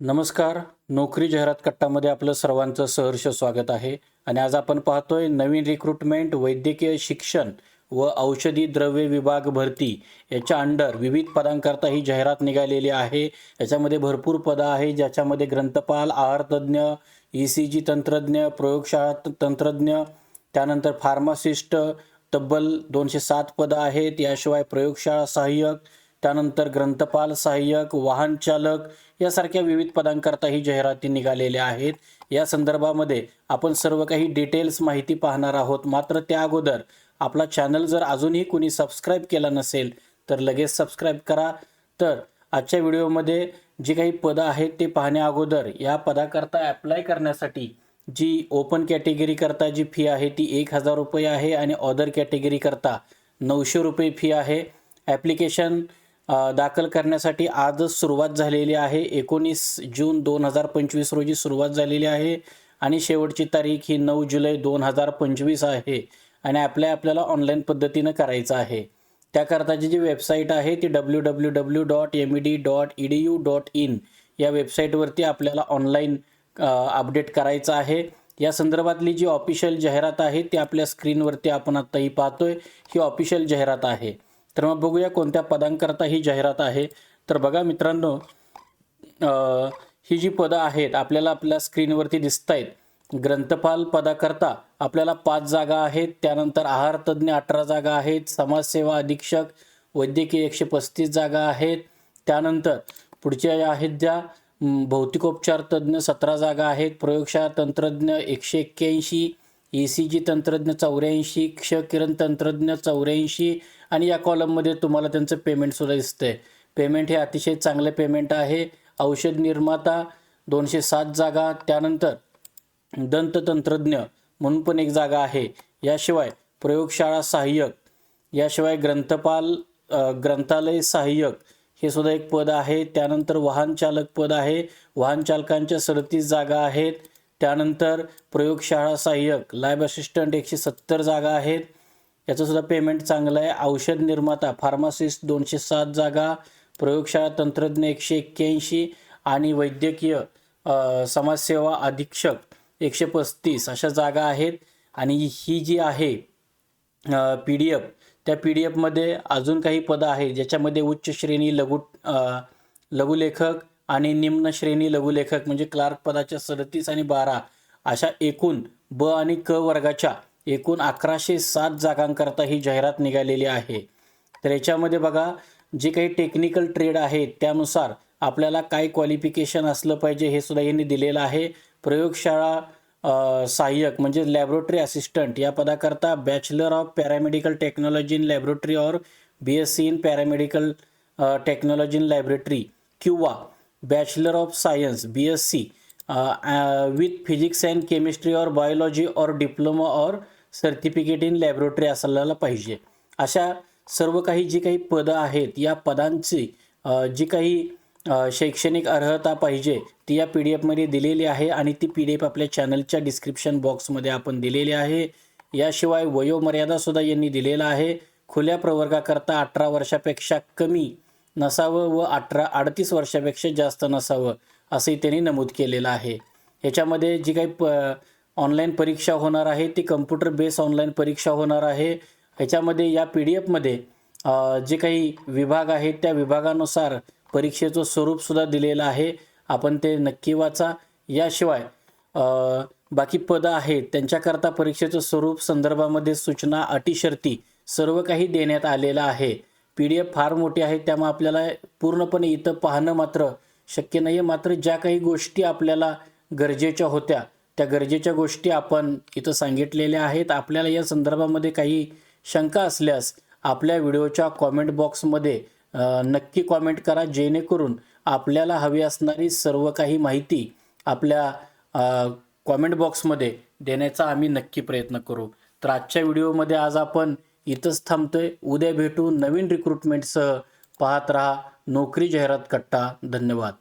नमस्कार. नोकरी जाहिरात कट्टामध्ये आपलं सर्वांचं सहर्ष स्वागत आहे. आणि आज आपण पाहतोय नवीन रिक्रुटमेंट वैद्यकीय शिक्षण व औषधी द्रव्य विभाग भरती याच्या अंडर विविध पदांकरता ही जाहिरात निघालेली आहे. याच्यामध्ये भरपूर पदं आहे. ज्याच्यामध्ये ग्रंथपाल आहारतज्ञ ई सी जी तंत्रज्ञ प्रयोगशाळा त- तंत्रज्ञ त्यानंतर फार्मासिस्ट तब्बल दोनशे सात पदं आहेत. याशिवाय प्रयोगशाळा सहाय्यक त्यानंतर ग्रंथपाल सहाय्यक वाहन चालक यासारख्या विविध पदांकरताही जाहिराती निघालेल्या आहेत. या संदर्भामध्ये आपण सर्व काही डिटेल्स माहिती पाहणार आहोत. मात्र त्या अगोदर आपला चॅनल जर अजूनही कुणी सबस्क्राईब केला नसेल तर लगेच सबस्क्राईब करा. तर आजच्या व्हिडिओमध्ये जी काही पदं आहेत ते पाहण्या अगोदर या पदाकरता ॲप्लाय करण्यासाठी जी ओपन कॅटेगरी करता जी फी आहे ती एक हजार रुपये आहे आणि ऑदर कॅटेगरी करता नऊशे रुपये फी आहे. ॲप्लिकेशन दाखल करण्यासाठी आजच सुरुवात झालेली आहे. एकोणीस जून दोन हजार पंचवीस रोजी सुरुवात झालेली आहे आणि शेवटची तारीख ही नऊ जुलै दोन हजार पंचवीस आहे आणि ॲप्लाय आपल्याला ऑनलाईन पद्धतीनं करायचं आहे. त्याकरताची जी वेबसाईट आहे ती W W W dot M E D dot E D U dot in या वेबसाईटवरती आपल्याला ऑनलाईन अपडेट करायचं आहे. या संदर्भातली जी ऑफिशियल जाहिरात आहे ती आपल्या स्क्रीनवरती आपण आत्ताही पाहतोय. ही ऑफिशियल जाहिरात आहे. तर मग बघूया कोणत्या पदांकरता ही जाहिरात आहे. तर बघा मित्रांनो ही जी पदं आहेत आपल्याला आपल्या स्क्रीनवरती दिसत आहेत ग्रंथपाल पदाकरता आपल्याला पाच जागा आहेत. त्यानंतर आहार तज्ज्ञ अठरा जागा आहेत. समाजसेवा अधीक्षक वैद्यकीय एकशे पस्तीस जागा आहेत. त्यानंतर पुढच्या ज्या आहेत ज्या भौतिकोपचार तज्ज्ञ सतरा जागा आहेत. प्रयोगशाळा तंत्रज्ञ एकशे एक्क्याऐंशी ई सी जी तंत्रज्ञ चौऱ्याऐंशी क्ष किरण तंत्रज्ञ चौऱ्याऐंशी आणि या कॉलममध्ये तुम्हाला त्यांचं पेमेंटसुद्धा दिसतं आहे पेमेंट हे अतिशय चांगले पेमेंट आहे. औषध निर्माता दोनशे सात जागा त्यानंतर दंततंत्रज्ञ म्हणून पण एक जागा आहे. याशिवाय प्रयोगशाळा सहाय्यक याशिवाय ग्रंथपाल ग्रंथालय सहाय्यक हे सुद्धा एक पद आहे. त्यानंतर वाहन चालक पद आहे. वाहन चालकांच्या जागा आहेत. त्यानंतर प्रयोगशाळा सहाय्यक लॅब असिस्टंट एकशे सत्तर जागा आहेत. याचंसुद्धा पेमेंट चांगलं आहे. औषध निर्माता फार्मासिस्ट दोनशे सात जागा प्रयोगशाळा तंत्रज्ञ एकशे एक्क्याऐंशी आणि वैद्यकीय समाजसेवा अधीक्षक एकशे पस्तीस अशा जागा आहेत. आणि ही जी आहे पी डी एफ त्या पी डी एफमध्ये अजून काही पदं आहेत ज्याच्यामध्ये उच्च श्रेणी लघु लघुलेखक आणि निम्न श्रेणी लघुलेखक म्हणजे क्लार्क पदाच्या सदतीस आणि बारा अशा एकूण ब आणि क वर्गाच्या एकूण अकराशे सात जागांकरता ही जाहिरात निघालेली आहे. तर याच्यामध्ये बघा जे काही टेक्निकल ट्रेड आहे त्यानुसार आपल्याला काय क्वालिफिकेशन असलं पाहिजे हे सुद्धा यांनी दिलेलं आहे. प्रयोगशाळा सहाय्यक म्हणजे लॅबोरेटरी असिस्टंट या पदाकरता bachelor of paramedical technology in laboratory और B S C in paramedical technology in laboratory किंवा bachelor of science B S C with physics and chemistry और बायोलॉजी और डिप्लोमा और सर्टिफिकेट इन लॅबोरेटरी असायला पाहिजे. अशा सर्व काही जी काही पदं आहेत या पदांची जी काही शैक्षणिक अर्हता पाहिजे ती या पी डी एफमध्ये दिलेली आहे आणि ती पी डी एफ आपल्या चॅनलच्या डिस्क्रिप्शन बॉक्समध्ये आपण दिलेली आहे. याशिवाय वयोमर्यादासुद्धा यांनी दिलेला आहे. खुल्या प्रवर्गाकरता अठरा वर्षापेक्षा कमी नसावं व अठरा अडतीस वर्षापेक्षा जास्त नसावं असंही त्यांनी नमूद केलेलं आहे. याच्यामध्ये जी काही प ऑनलाईन परीक्षा होणार आहे ती कम्प्युटर बेस ऑनलाईन परीक्षा होणार आहे. ह्याच्यामध्ये या पी डी एफमध्ये जे काही विभाग आहेत त्या विभागानुसार परीक्षेचं स्वरूपसुद्धा दिलेलं आहे. आपण ते नक्की वाचा. याशिवाय बाकी पदं आहेत त्यांच्याकरता परीक्षेचं स्वरूप संदर्भामध्ये सूचना अटी शर्ती सर्व काही देण्यात आलेलं आहे. पी डी एफ फार मोठी आहे त्यामुळे आपल्याला पूर्णपणे इथं पाहणं मात्र शक्य नाही आहे मात्र ज्या काही गोष्टी आपल्याला गरजेच्या होत्या त्या गरजेच्या गोष्टी आपण इथं सांगितलेल्या आहेत. आपल्याला या संदर्भामध्ये काही शंका असल्यास आपल्या व्हिडिओच्या कॉमेंट बॉक्समध्ये नक्की कॉमेंट करा. जेणेकरून आपल्याला हवी असणारी सर्व काही माहिती आपल्या कॉमेंट बॉक्समध्ये देण्याचा आम्ही नक्की प्रयत्न करू. तर आजच्या व्हिडिओमध्ये आज आपण इथंच थांबतोय. उद्या भेटू नवीन रिक्रुटमेंटसह पाहत राहा. नोकरी जाहिरात कट्टा. धन्यवाद.